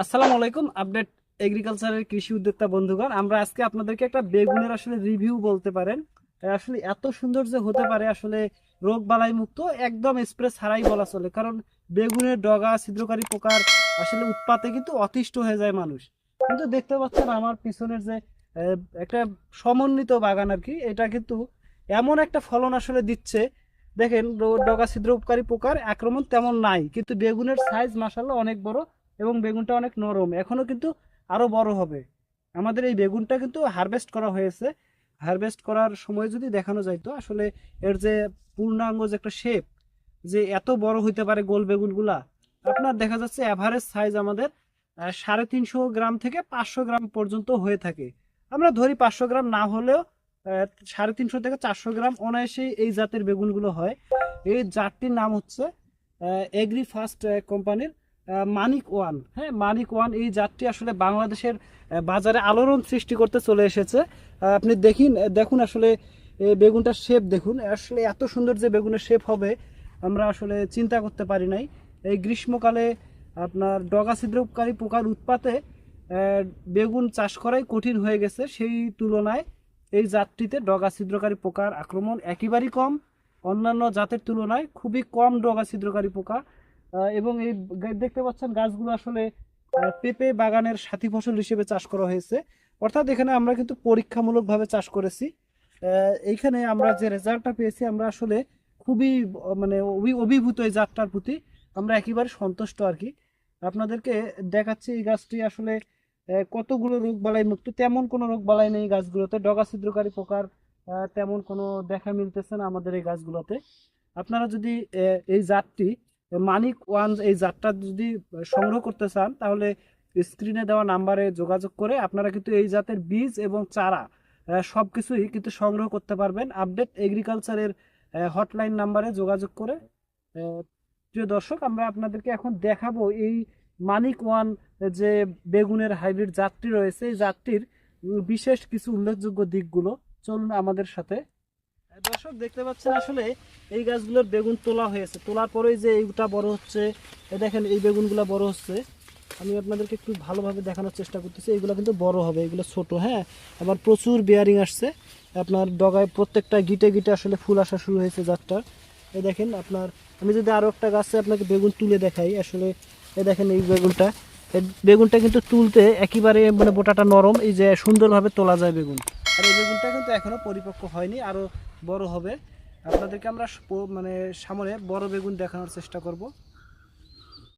আসসালামু আলাইকুম, আপডেট এগ্রিকালচারের কৃষি উদ্যোক্তা বন্ধুগণ। আমরা আজকে আপনাদেরকে একটা বেগুনের আসলে রিভিউ বলতে পারেন। আসলে এত সুন্দর যে হতে পারে আসলে রোগ বালাই মুক্ত একদম স্প্রে ছাড়াই বলা চলে। কারণ বেগুনের ডগা, ছিদ্রকারী পোকার আসলে উৎপাতে কিন্তু অতিষ্ঠ হয়ে যায় মানুষ। কিন্তু দেখতে পাচ্ছেন আমার পিছনের যে একটা সমন্বিত বাগান আর কি, এটা কিন্তু এমন একটা ফলন আসলে দিচ্ছে। দেখেন ডগা ছিদ্রকারী পোকার আক্রমণ তেমন নাই, কিন্তু বেগুনের সাইজ মাসাল্লাহ অনেক বড়। এবং বেগুনটা অনেক নরম। এখনও কিন্তু আরও বড় হবে। আমাদের এই বেগুনটা কিন্তু হারভেস্ট করা হয়েছে। হারভেস্ট করার সময় যদি দেখানো যাইতো আসলে এর যে পূর্ণাঙ্গ যে একটা শেপ যে এত বড় হইতে পারে গোল বেগুনগুলা, আপনার দেখা যাচ্ছে অ্যাভারেজ সাইজ আমাদের সাড়ে তিনশো গ্রাম থেকে পাঁচশো গ্রাম পর্যন্ত হয়ে থাকে। আমরা ধরি পাঁচশো গ্রাম না হলেও সাড়ে তিনশো থেকে চারশো গ্রাম অনায়াসেই এই জাতের বেগুনগুলো হয়। এই জাতটির নাম হচ্ছে এগ্রি ফার্স্ট কোম্পানির মানিক ওয়ান। হ্যাঁ মানিক ওয়ান এই জাতটি আসলে বাংলাদেশের বাজারে আলোড়ন সৃষ্টি করতে চলে এসেছে। আপনি দেখিন দেখুন আসলে বেগুনটার শেপ দেখুন। আসলে এত সুন্দর যে বেগুনের শেপ হবে, আমরা আসলে চিন্তা করতে পারি নাই। এই গ্রীষ্মকালে আপনার ডগা ছিদ্রকারী পোকার উৎপাতে বেগুন চাষ করাই কঠিন হয়ে গেছে। সেই তুলনায় এই জাতটিতে ডগা ছিদ্রকারী পোকার আক্রমণ একেবারেই কম। অন্যান্য জাতের তুলনায় খুবই কম ডগা ছিদ্রকারী পোকা। এবং এই দেখতে পাচ্ছেন গাছগুলো আসলে পেঁপে বাগানের সাথী ফসল হিসেবে চাষ করা হয়েছে। অর্থাৎ এখানে আমরা কিন্তু পরীক্ষামূলকভাবে চাষ করেছি। এইখানে আমরা যে রেজাল্টটা পেয়েছি, আমরা আসলে খুবই মানে অভি- অভিভূত এই জাতটার প্রতি। আমরা একেবারে সন্তুষ্ট আর কি। আপনাদেরকে দেখাচ্ছি এই গাছটি আসলে কতগুলো রোগ বালাই মুক্ত, তেমন কোনো রোগ বালাই নেই গাছগুলোতে। ডগা ছিদ্রকারী পোকার তেমন কোনো দেখা মিলতেছে না আমাদের এই গাছগুলোতে। আপনারা যদি এই জাতটি মানিক ওয়ান এই জাতটা যদি সংগ্রহ করতে চান, তাহলে স্ক্রিনে দেওয়া নাম্বারে যোগাযোগ করে আপনারা কিন্তু এই জাতের বীজ এবং চারা সব কিছুই কিন্তু সংগ্রহ করতে পারবেন। আপডেট এগ্রিকালচারের হটলাইন নাম্বারে যোগাযোগ করে প্রিয় দর্শক, আমরা আপনাদেরকে এখন দেখাবো এই মানিক ওয়ান যে বেগুনের হাইব্রিড জাতটি রয়েছে। এই জাতটির বিশেষ কিছু উল্লেখযোগ্য দিকগুলো, চলুন আমাদের সাথে দর্শক, দেখতে পাচ্ছেন আসলে এই গাছগুলোর বেগুন তোলা হয়েছে। তোলার পরেই যে এইটা বড় হচ্ছে, এ দেখেন এই বেগুনগুলো বড় হচ্ছে। আমি আপনাদেরকে একটু ভালোভাবে দেখানোর চেষ্টা করতেছি। এগুলো কিন্তু বড় হবে, এগুলো ছোট হ্যাঁ? আবার প্রচুর বেয়ারিং আসছে। আপনার ডগায় প্রত্যেকটা গিটে গিটে আসলে ফুল আসা শুরু হয়েছে জাতটার। এই দেখেন আপনার, আমি যদি আরও একটা গাছে আপনাকে বেগুন তুলে দেখাই, আসলে এই দেখেন এই বেগুনটা। বেগুনটা কিন্তু তুলতে একেবারে মানে বোটাটা নরম, এই যে সুন্দরভাবে তোলা যায় বেগুন। আর এই বেগুনটা কিন্তু এখনও পরিপক্ক হয়নি। আরও বড় হবে। আপনাদেরকে আমরা মানে সামনে বড় বেগুন দেখানোর চেষ্টা করব।